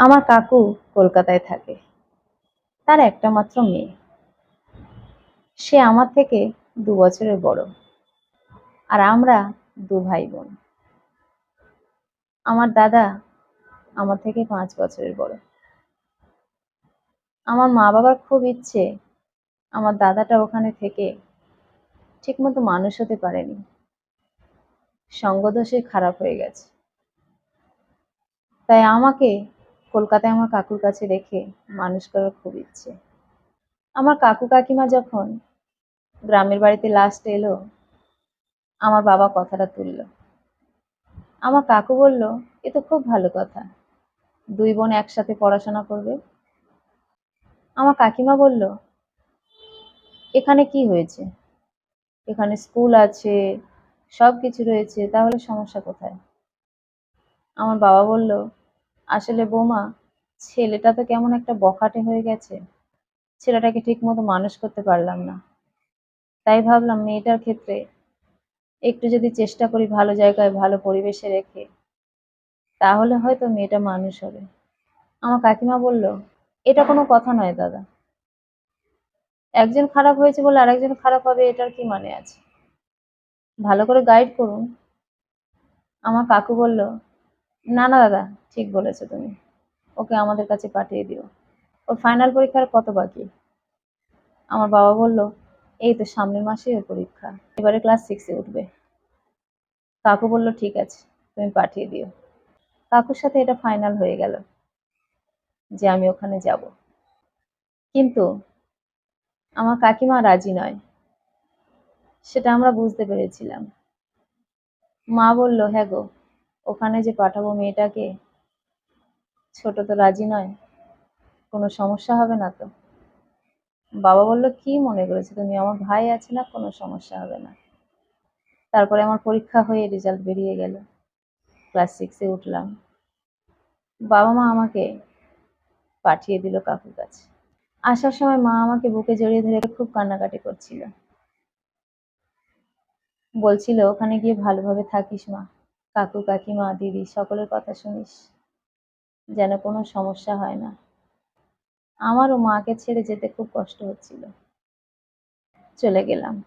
আমার কাকু কলকাতায় থাকে। তার একটা মাত্র মেয়ে। সে আমার থেকে দু বছরের বড়। আর আমরা দু ভাই বোন আমার দাদা আমার থেকে পাঁচ বছরের বড়। আমার মা বাবার খুব ইচ্ছে আমার দাদাটা ওখানে থেকে ঠিকমতো মানুষ হতে পারেনি। সঙ্গদোষে খারাপ হয়ে গেছে। তাই আমাকে কলকাতায় আমার কাকুর কাছে রেখে মানুষ করার খুব ইচ্ছে। আমার কাকু কাকিমা যখন গ্রামের বাড়িতে লাস্ট এলো, আমার বাবা কথাটা তুলল। আমার কাকু বলল, এ তো খুব ভালো কথা। দুই বোন একসাথে পড়াশোনা করবে। আমার কাকিমা বলল, এখানে কি হয়েছে? এখানে স্কুল আছে সব কিছু রয়েছে, তাহলে সমস্যা কোথায়? আমার বাবা বলল আসলে বৌমা, ছেলেটা তো কেমন একটা বখাটে হয়ে গেছে। ছেলেটাকে ঠিক মতো মানুষ করতে পারলাম না। তাই ভাবলাম মেয়েটার ক্ষেত্রে একটু যদি চেষ্টা করি ভালো জায়গায় ভালো পরিবেশে রেখে, তাহলে হয়তো মেয়েটা মানুষ হবে। আমার কাকিমা বলল, এটা কোনো কথা নয় দাদা। একজন খারাপ হয়েছে বলে আরেকজন খারাপ হবে, এটার কি মানে আছে? ভালো করে গাইড করুন। আমার কাকু বলল না না, দাদা, ঠিক বলেছ তুমি। ওকে আমাদের কাছে পাঠিয়ে দিও। ওর ফাইনাল পরীক্ষার কত বাকি? আমার বাবা বলল, এই তো সামনের মাসেই ওর পরীক্ষা। এবারে ক্লাস সিক্সে উঠবে। কাকু বলল, ঠিক আছে, তুমি পাঠিয়ে দিও। কাকুর সাথে এটা ফাইনাল হয়ে গেল, যে আমি ওখানে যাব। কিন্তু আমার কাকিমা রাজি নয়। সেটা আমরা বুঝতে পেরেছিলাম। মা বলল হ্যাঁ গো ওখানে যে পাঠাবো মেয়েটাকে? ছোট তো রাজি নয়। কোনো সমস্যা হবে না তো? বাবা বলল, কি মনে করেছে তুমি? আমার ভাই আছে না, কোনো সমস্যা হবে না। তারপরে আমার পরীক্ষা হয়ে রেজাল্ট বেরিয়ে গেল। ক্লাস সিক্সে উঠলাম। বাবা মা আমাকে পাঠিয়ে দিল কাকুর কাছে। আসার সময় মা আমাকে বুকে জড়িয়ে ধরে খুব কান্নাকাটি করছিল। বলছিল, ওখানে গিয়ে ভালোভাবে থাকিস মা। কাকু কাকিমা, দিদি, সকলের কথা শুনিস, যেন কোনো সমস্যা হয় না। আমারও মাকে ছেড়ে যেতে খুব কষ্ট হচ্ছিল। চলে গেলাম।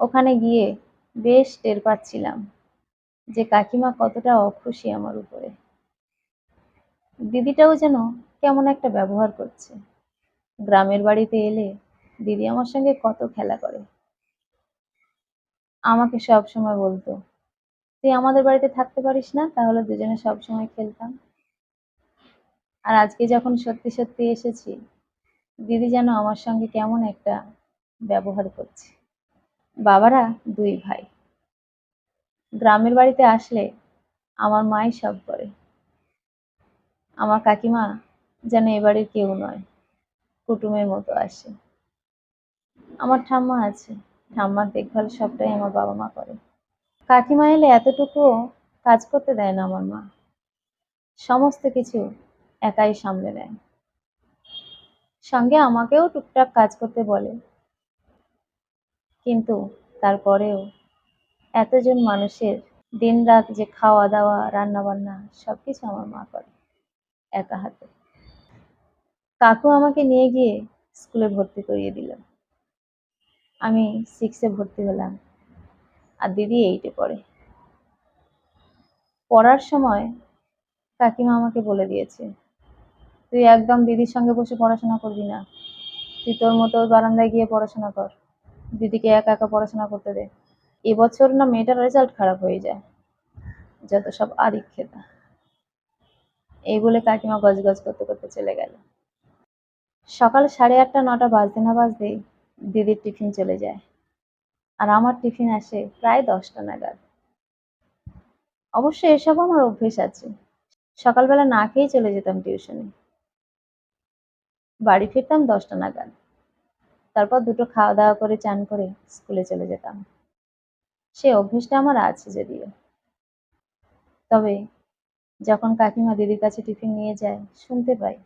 ওখানে গিয়ে বেশ টের পাচ্ছিলাম যে কাকিমা কতটা অখুশি আমার উপরে। দিদিটাও যেন কেমন একটা ব্যবহার করছে। গ্রামের বাড়িতে এলে দিদি আমার সঙ্গে কত খেলা করে। আমাকে সব সময় বলতো তুই আমাদের বাড়িতে থাকতে পারিস না, তাহলে দুজনে সব সময় খেলতাম। আর আজকে যখন সত্যি সত্যি এসেছি, দিদি যেন আমার সঙ্গে কেমন একটা ব্যবহার করছে। বাবারা, দুই ভাই। গ্রামের বাড়িতে আসলে আমার মাই সব করে। আমার কাকিমা যেন এ বাড়ির কেউ নয়, কুটুমের মতো আসে। আমার ঠাম্মা আছে, ঠাম্মার দেখভাল সবটাই আমার বাবা মা করে। কাকিমা এলে এতটুকুও কাজ করতে দেয় না আমার মা। সমস্ত কিছু একাই সামলে নেয়। সঙ্গে আমাকেও টুকটাক কাজ করতে বলে। কিন্তু তারপরেও এতজন মানুষের দিনরাত যে খাওয়া দাওয়া রান্না বান্না সবকিছু আমার মা করে একা হাতে। কাকু আমাকে নিয়ে গিয়ে স্কুলে ভর্তি করিয়ে দিল। আমি সিক্সে ভর্তি হলাম। আর দিদি এইটে পড়ে। পড়ার সময় কাকিমা আমাকে বলে দিয়েছে, তুই একদম দিদির সঙ্গে বসে পড়াশোনা করবি না। তুই তোর মতো বারান্দায় গিয়ে পড়াশোনা কর। দিদিকে একা একা পড়াশোনা করতে দে। এবছর না মেয়েটার রেজাল্ট খারাপ হয়ে যায়। যত সব আদিক খেতা। এই বলে কাকিমা গজগজ করতে করতে চলে গেল। সকাল সাড়ে আটটা, নটা বাজতে না বাজতেই দিদির টিফিন চলে যায়। আর আমার টিফিন আসে প্রায় দশটা নাগাদ। অবশ্য এসব আমার অভ্যেস আছে। সকালবেলা না খেয়েই চলে যেতাম টিউশনে। বাড়ি ফিরতাম দশটা নাগাদ। তারপর দুটো খাওয়া দাওয়া করে চান করে স্কুলে চলে যেতাম। সে অভ্যেসটা আমার আছে যদিও। তবে যখন কাকিমা দিদির কাছে টিফিন নিয়ে যায়, শুনতে পাই।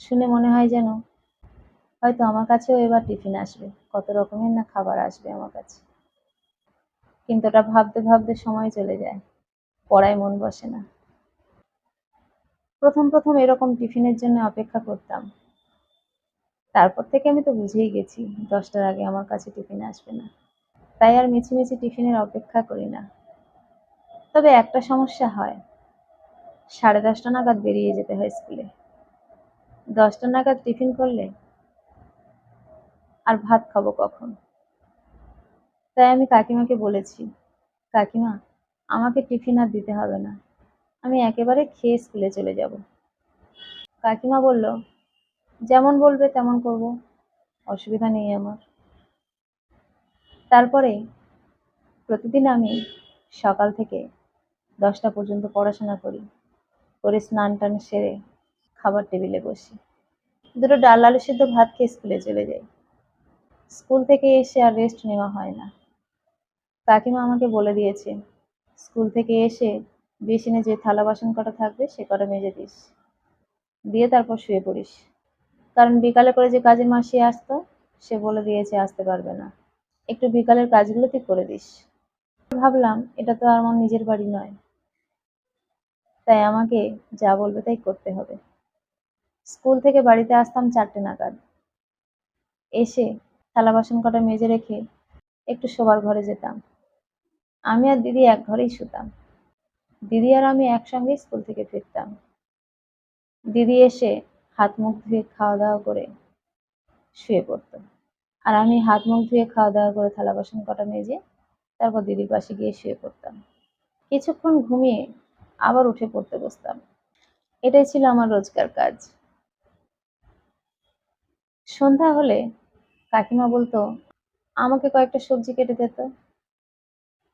শুনে মনে হয় যেন হয়তো আমার কাছেও এবার টিফিন আসবে। কত রকমের না খাবার আসবে আমার কাছে। কিন্তু ওটা ভাবতে ভাবতে সময় চলে যায়। পড়ায় মন বসে না। প্রথম প্রথম এরকম টিফিনের জন্য অপেক্ষা করতাম। তারপর থেকে আমি তো বুঝেই গেছি, দশটার আগে আমার কাছে টিফিন আসবে না। তাই আর মিছিমিছি টিফিনের অপেক্ষা করি না। তবে একটা সমস্যা হয়। সাড়ে দশটা নাগাদ বেরিয়ে যেতে হয় স্কুলে। দশটা নাগাদ টিফিন করলে আর ভাত খাব কখন? তাই আমি কাকিমাকে বলেছি, কাকিমা, আমাকে টিফিন আর দিতে হবে না। আমি একেবারে খেয়ে স্কুলে চলে যাব। কাকিমা বলল, যেমন বলবে তেমন করব, অসুবিধা নেই আমার। তারপরে প্রতিদিন আমি সকাল থেকে দশটা পর্যন্ত পড়াশোনা করি, করে স্নান টান সেরে খাবার টেবিলে বসি। দুটো ডাল আলু সিদ্ধ ভাত খেয়ে স্কুলে চলে যাই। স্কুল থেকে এসে আর রেস্ট নেওয়া হয় না। কাকিমা আমাকে বলে দিয়েছে, স্কুল থেকে এসে বেসিনে যে থালা বাসন কটা থাকবে, সে কটা মেজে দিস। দিয়ে তারপর শুয়ে পড়িস। কারণ বিকালে করে যে কাজের মাসি আসতো, সে বলে দিয়েছে, আসতে পারবে না। একটু বিকালের কাজগুলো তুই করে দিস। ভাবলাম, এটা তো আর আমার নিজের বাড়ি নয়। তাই আমাকে যা বলবে তাই করতে হবে। স্কুল থেকে বাড়িতে আসতাম চারটে নাগাদ। এসে থালা বাসন কটা মেজে রেখে একটু শোবার ঘরে যেতাম। আমি আর দিদি এক ঘরেই শুতাম। দিদি আর আমি একসঙ্গেই স্কুল থেকে ফিরতাম। দিদি এসে হাত মুখ ধুয়ে খাওয়া দাওয়া করে শুয়ে পড়তো। আর আমি হাত মুখ ধুয়ে খাওয়া দাওয়া করে থালা বাসন কটা মেজে তারপর দিদির পাশে গিয়ে শুয়ে পড়তাম। কিছুক্ষণ ঘুমিয়ে আবার উঠে পড়তে বসতাম। এটাই ছিল আমার রোজকার কাজ। সন্ধ্যা হলে কাকিমা বলতো, আমাকে কয়েকটা সবজি কেটে দিত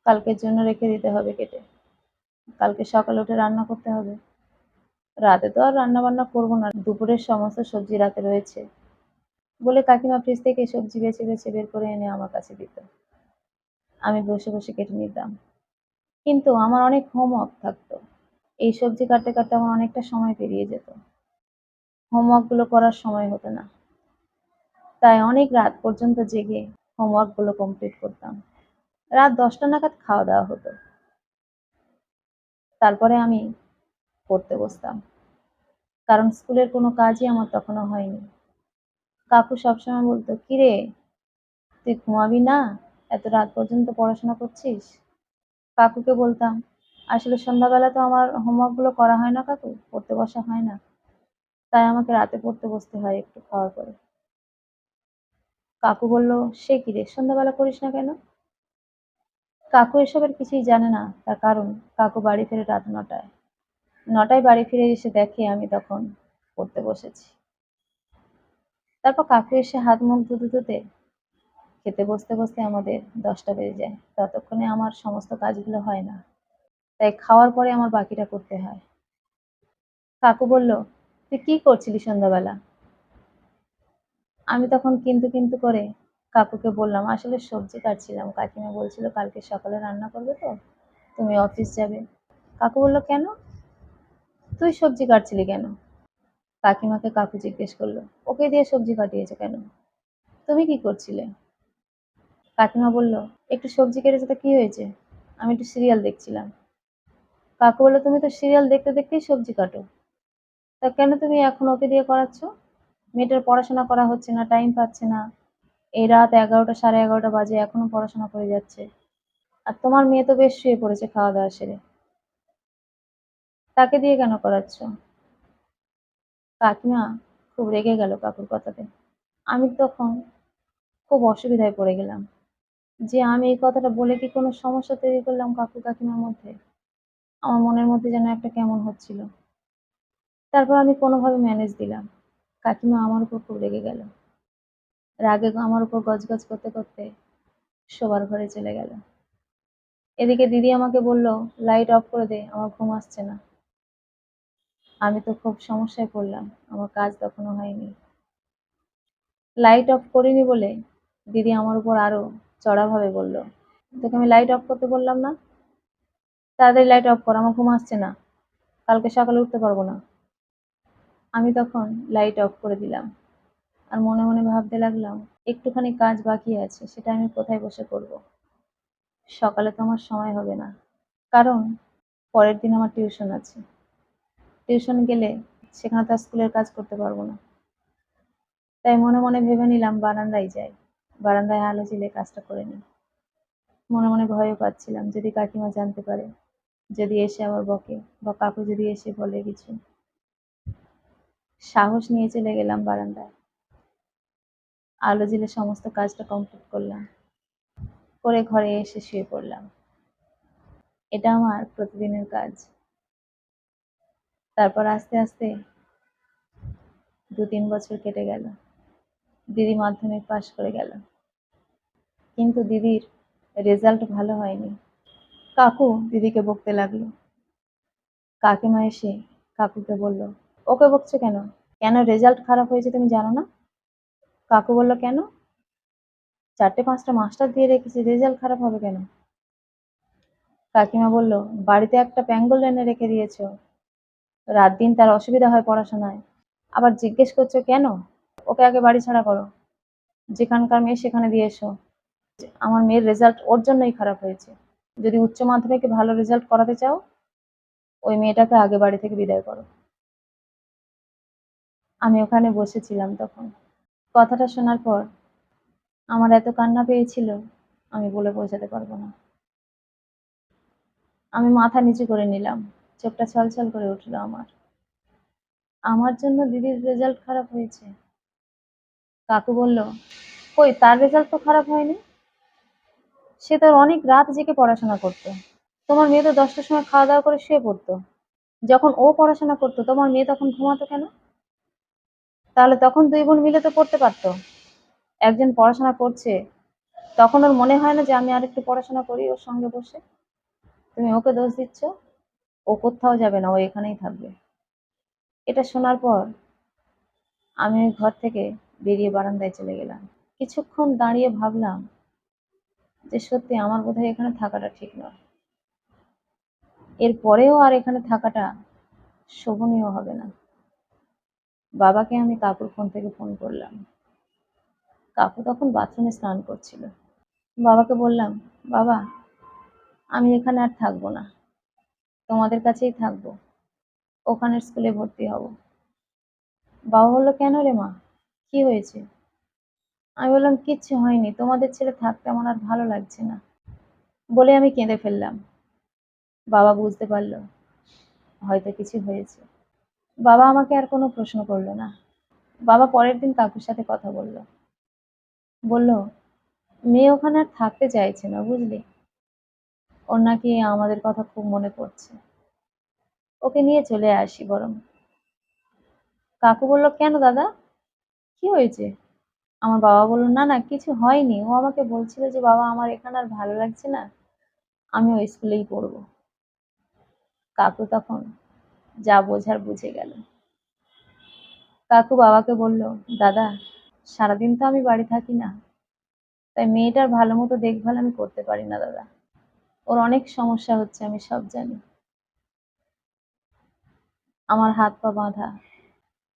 কালকের জন্য রেখে দিতে হবে কেটে। কালকে সকালে উঠে রান্না করতে হবে। রাতে তো আর রান্না বান্না করব না। দুপুরের সমস্ত সবজি রাতে রয়েছে। বলে কাকিমা ফ্রিজ থেকে সবজি বেছে বেছে বের করে এনে আমার কাছে দিত। আমি বসে বসে কেটে নিতাম। কিন্তু আমার অনেক হোমওয়ার্ক থাকতো। এই সবজি কাটতে কাটতে আমার অনেকটা সময় পেরিয়ে যেত। হোমওয়ার্কগুলো করার সময় হতো না। তাই অনেক রাত পর্যন্ত জেগে হোমওয়ার্কগুলো কমপ্লিট করতাম। রাত দশটা নাগাদ খাওয়া দাওয়া হতো। তারপরে আমি পড়তে বসতাম। কারণ স্কুলের কোনো কাজই আমার তখনও হয়নি। কাকু সবসময় বলতো, কিরে, তুই ঘুমাবি না? এত রাত পর্যন্ত পড়াশোনা করছিস? কাকুকে বলতাম, আসলে সন্ধ্যাবেলা তো আমার হোমওয়ার্কগুলো করা হয় না কাকু, পড়তে বসা হয় না। তাই আমাকে রাতে পড়তে বসতে হয় একটু খাওয়ার পরে। কাকু বলল, সে কি রে? সন্ধ্যাবেলা করিস না কেন? কাকু এসবের কিছুই জানে না। তার কারণ, কাকু বাড়ি ফিরে রাত নটায়। নটায় বাড়ি ফিরে এসে দেখে আমি তখন পড়তে বসেছি। তারপর কাকু এসে হাত মুখ ধুতে ধুতে খেতে বসতে বসতে আমাদের দশটা বেজে যায়। ততক্ষণে আমার সমস্ত কাজগুলো হয় না। তাই খাওয়ার পরে আমার বাকিটা করতে হয়। কাকু বলল, তুই কি করছিলি সন্ধ্যাবেলা? আমি তখন কিন্তু কিন্তু করে কাকুকে বললাম, আসলে সবজি কাটছিলাম। কাকিমা বলছিল কালকে সকালে রান্না করবে তো, তুমি অফিস যাবে। কাকু বলল, কেন? তুই সবজি কাটছিলি কেন? কাকিমাকে কাকু জিজ্ঞেস করল, ওকে দিয়ে সবজি কাটিয়েছে কেন? তুমি কি করছিলে? কাকিমা বলল, একটু সবজি কেটেছে তো কি হয়েছে? আমি একটু সিরিয়াল দেখছিলাম। কাকু বলল, তুমি তো সিরিয়াল দেখতে দেখতেই সবজি কাটো। তা কেন তুমি এখন ওকে দিয়ে করাচ্ছ? মেয়েটার পড়াশোনা করা হচ্ছে না টাইম পাচ্ছে না। এই রাত এগারোটা, সাড়ে এগারোটা বাজে, এখনও পড়াশোনা করে যাচ্ছে। আর তোমার মেয়ে তো বেশ শুয়ে পড়েছে খাওয়া দাওয়া সেরে। তাকে দিয়ে কেন করাচ্ছ? কাকিমা খুব রেগে গেল কাকুর কথাতে। আমি তখন খুব অসুবিধায় পড়ে গেলাম। যে আমি এই কথাটা বলে কি কোনো সমস্যা তৈরি করলাম কাকু কাকিমার মধ্যে? আমার মনের মধ্যে যেন একটা কেমন হচ্ছিল। তারপর আমি কোনোভাবে ম্যানেজ দিলাম। কাকিমা আমার উপর খুব রেগে গেল। রাগে আমার উপর গজগজ করতে করতে শোবার ঘরে চলে গেল। এদিকে দিদি আমাকে বলল লাইট অফ করে দে, আমার ঘুম আসছে না। আমি তো খুব সমস্যায় পড়লাম, আমার কাজ তখনও হয়নি। লাইট অফ করিনি বলে? দিদি আমার উপর আরও চড়াভাবে বলল, তোকে আমি লাইট অফ করতে বললাম না? তাড়াতাড়ি লাইট অফ কর, আমার ঘুম আসছে না। কালকে সকালে উঠতে পারব না। আমি তখন লাইট অফ করে দিলাম। আর মনে মনে ভাবতে লাগলাম, একটুখানি কাজ বাকি আছে, সেটা আমি কোথায় বসে করব? সকালে তো আমার সময় হবে না। কারণ, পরের দিন আমার টিউশন আছে। টিউশন গেলে সেখানে তার স্কুলের কাজ করতে পারব না। তাই মনে মনে ভেবে নিলাম বারান্দায় যাই। বারান্দায় আলো জ্বেলে কাজটা করে নিই। মনে মনে ভয়ও পাচ্ছিলাম, যদি কাকিমা জানতে পারে, যদি এসে আবার বকে, বা কাকু যদি এসে বলে কিছু। সাহস নিয়ে চলে গেলাম বারান্দায়। আলো জ্বেলে সমস্ত কাজটা কমপ্লিট করলাম। করে ঘরে এসে শুয়ে পড়লাম। এটা আমার প্রতিদিনের কাজ। তারপর আস্তে আস্তে দু তিন বছর কেটে গেল। দিদি মাধ্যমিক পাশ করে গেল। কিন্তু দিদির রেজাল্ট ভালো হয়নি। কাকু দিদিকে বকতে লাগল। কাকিমা এসে কাকুকে বলল ওকে বকছো কেন? কেন রেজাল্ট খারাপ হয়েছে তুমি জানো না? কাকু বলল, কেন? চারটে পাঁচটা মাস্টার দিয়ে রেখেছি রেজাল্ট খারাপ হবে কেন? কাকিমা বলল, বাড়িতে একটা প্যাঙ্গল এনে রেখে দিয়েছ। রাত দিন তার অসুবিধা হয় পড়াশোনায়। আবার জিজ্ঞেস করছ, কেন? ওকে আগে বাড়ি ছাড়া করো। যেখানকার মেয়ে সেখানে দিয়ে এসো। আমার মেয়ের রেজাল্ট ওর জন্যই খারাপ হয়েছে। যদি উচ্চ মাধ্যমিকে ভালো রেজাল্ট করাতে চাও, ওই মেয়েটাকে আগে বাড়ি থেকে বিদায় করো। আমি ওখানে বসেছিলাম তখন। কথাটা শোনার পর আমার এত কান্না পেয়েছিল, আমি বলে বোঝাতে পারব না। আমি মাথা নিচু করে নিলাম, চোখটা ছলছল করে উঠল আমার। আমার জন্য দিদির রেজাল্ট খারাপ হয়েছে। কাকু বলল, কই, তার রেজাল্ট তো খারাপ হয়নি? সে তো অনেক রাত জেগে পড়াশোনা করতো। তোমার মেয়ে তো দশটার সময় খাওয়া দাওয়া করে শুয়ে পড়তো। যখন ও পড়াশোনা করতো, তোমার মেয়ে তখন ঘুমাতো কেন? তাহলে তখন দুই বোন মিলে তো পড়তে পারতো। একজন পড়াশোনা করছে, তখন ওর মনে হয় না যে আমি আর একটু পড়াশোনা করি ওর সঙ্গে বসে। তুমি ওকে দোষ দিচ্ছ, ও কোথাও যাবে না, ও এখানেই থাকবে। এটা শোনার পর আমি ওই ঘর থেকে বেরিয়ে বারান্দায় চলে গেলাম। কিছুক্ষণ দাঁড়িয়ে ভাবলাম যে সত্যি আমার বোধহয় এখানে থাকাটা ঠিক নয়। এরপরেও আর এখানে থাকাটা শোভনীয় হবে না। বাবাকে আমি কাকুর ফোন থেকে ফোন করলাম। কাকু তখন বাথরুমে স্নান করছিল। বাবাকে বললাম, বাবা, আমি এখানে আর থাকব না। তোমাদের কাছেই থাকব। ওখানের স্কুলে ভর্তি হব। বাবা বলল, কেন রে মা? কি হয়েছে? আমি বললাম, কিচ্ছু হয়নি। তোমাদের ছেড়ে থাকতে আমার আর ভালো লাগছে না। বলে আমি কেঁদে ফেললাম। বাবা বুঝতে পারল, হয়তো কিছু হয়েছে। বাবা আমাকে আর কোনো প্রশ্ন করল না। বাবা পরের দিন কাকুর সাথে কথা বলল। বলল, মেয়ে ওখানে আর থাকতে চাইছে না, বুঝলি? ওর নাকি আমাদের কথা খুব মনে পড়ছে। ওকে নিয়ে চলে আসি বরং। কাকু বলল, কেন দাদা? কি হয়েছে? আমার বাবা বলল, না না, কিছু হয়নি। ও আমাকে বলছিল যে বাবা আমার এখানে আর ভালো লাগছে না। আমি ওই স্কুলেই পড়ব। কাকু তখন যা বোঝার বুঝে গেল। কাকু বাবাকে বলল, দাদা, সারাদিন তো আমি বাড়ি থাকি না। তাই মেয়েটার ভালো মতো দেখভাল আমি করতে পারি না, দাদা। ওর অনেক সমস্যা হচ্ছে, আমি সব জানি। আমার হাত পা বাঁধা।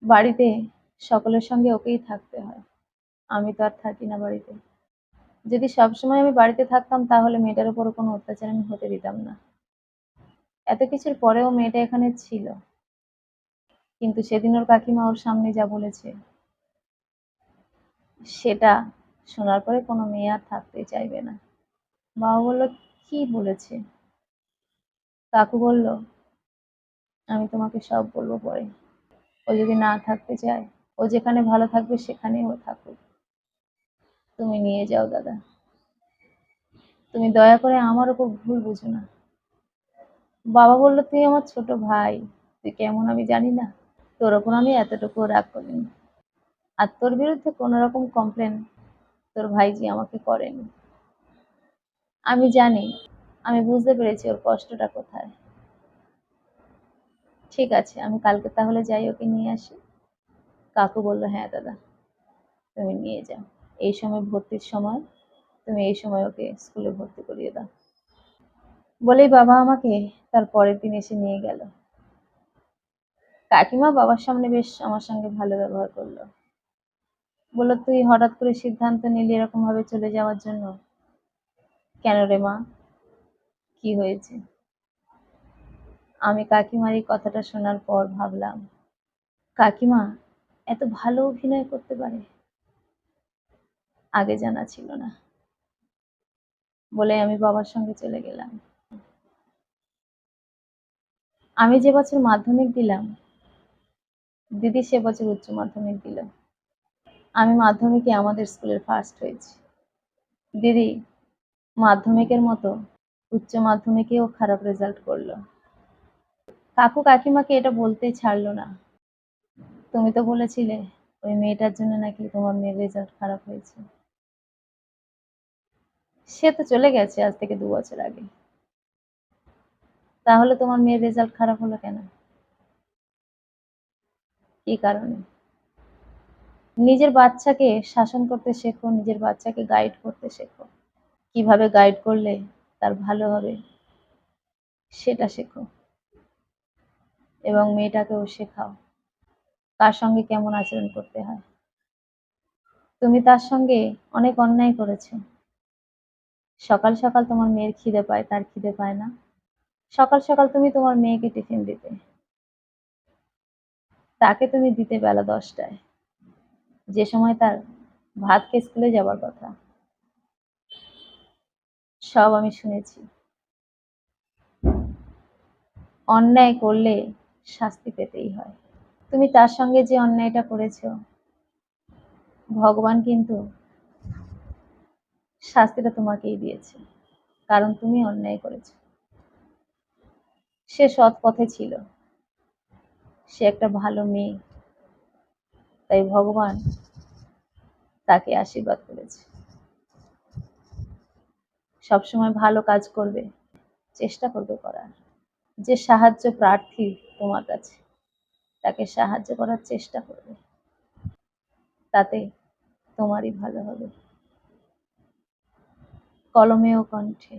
বাড়িতে সকলের সঙ্গে ওকেই থাকতে হয়। আমি তো আর থাকি না বাড়িতে। যদি সবসময় আমি বাড়িতে থাকতাম, তাহলে মেয়েটার উপর কোনো অত্যাচার আমি হতে দিতাম না। এত কিছুর পরেও মেয়েটা এখানে ছিল। কিন্তু সেদিন ওর কাকিমা ওর সামনে যা বলেছে, সেটা শোনার পরে কোনো মেয়ে আর থাকতে চাইবে না। বাবা বলল, কি বলেছে? কাকু বলল, আমি তোমাকে সব বলব পরে। ও যদি না থাকতে চায়, ও যেখানে ভালো থাকবে সেখানেই ও থাকুক। তুমি নিয়ে যাও দাদা। তুমি দয়া করে আমার ওপর ভুল বুঝো না। বাবা বলল, তুই আমার ছোট ভাই, তুই কেমন আমি জানি না। তোর ওপর আমি এতটুকু রাগ করিনি। আর তোর বিরুদ্ধে কোনো রকম কমপ্লেন তোর ভাইজি আমাকে করেনি। আমি জানি, আমি বুঝতে পেরেছি ওর কষ্টটা কোথায়। ঠিক আছে, আমি কালকে তাহলে যাই, ওকে নিয়ে আসি। কাকু বলল হ্যাঁ দাদা, তুমি নিয়ে যাও। এই সময় ভর্তির সময়, তুমি এই সময় ওকে স্কুলে ভর্তি করিয়ে দাও। বলেই বাবা আমাকে তার পরের দিন এসে নিয়ে গেল। কাকিমা বাবার সামনে বেশ আমার সঙ্গে ভালো ব্যবহার করল। বলল, তুই হঠাৎ করে সিদ্ধান্ত নিলি এরকম ভাবে চলে যাওয়ার জন্য? কেন রে মা? কি হয়েছে? আমি কাকিমার এই কথাটা শোনার পর ভাবলাম, কাকিমা, এত ভালো অভিনয় করতে পারে? আগে জানা ছিল না। বলে আমি বাবার সঙ্গে চলে গেলাম। আমি যে বছর মাধ্যমিক দিলাম, দিদি সে বছর উচ্চ মাধ্যমিক দিল। আমি মাধ্যমিকে আমাদের স্কুলের ফার্স্ট হয়েছি। দিদি মাধ্যমিকের মতো উচ্চ মাধ্যমিকেও খারাপ রেজাল্ট করল। কাকু কাকিমাকে এটা বলতেই ছাড়লো না। তুমি তো বলেছিলে ওই মেয়েটার জন্য নাকি তোমার মেয়ের রেজাল্ট খারাপ হয়েছে। সে তো চলে গেছে আজ থেকে দু বছর আগে। তাহলে তোমার মেয়ের রেজাল্ট খারাপ হলো কেন? কি কারণে? নিজের বাচ্চাকে শাসন করতে শেখো, নিজের বাচ্চাকে গাইড করতে শেখো। কীভাবে গাইড করলে তার ভালো হবে, সেটা শেখো। এবং মেয়েটাকেও শেখাও। কার সঙ্গে কেমন আচরণ করতে হয়? তুমি তার সঙ্গে অনেক অন্যায় করেছ। সকাল সকাল তোমার মেয়ের খিদে পায়, তার খিদে পায় না। সকাল সকাল তুমি তোমার মেয়েকে টিফিন দিতে। তাকে তুমি দিতে বেলা দশটায়। যে সময় তার ভাতকে স্কুলে যাবার কথা। সব আমি শুনেছি। অন্যায় করলে শাস্তি পেতেই হয়। তুমি তার সঙ্গে যে অন্যায়টা করেছ, ভগবান কিন্তু শাস্তিটা তোমাকেই দিয়েছে। কারণ তুমি অন্যায় করেছ। সে সৎ পথে ছিল। সে একটা ভালো মেয়ে। তাই ভগবান তাকে আশীর্বাদ করেছে। সবসময় ভালো কাজ করবে, চেষ্টা করবে করার। যে সাহায্য প্রার্থী তোমার কাছে, তাকে সাহায্য করার চেষ্টা করবে। তাতে তোমারই ভালো হবে। কলমে ও কণ্ঠে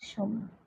সময়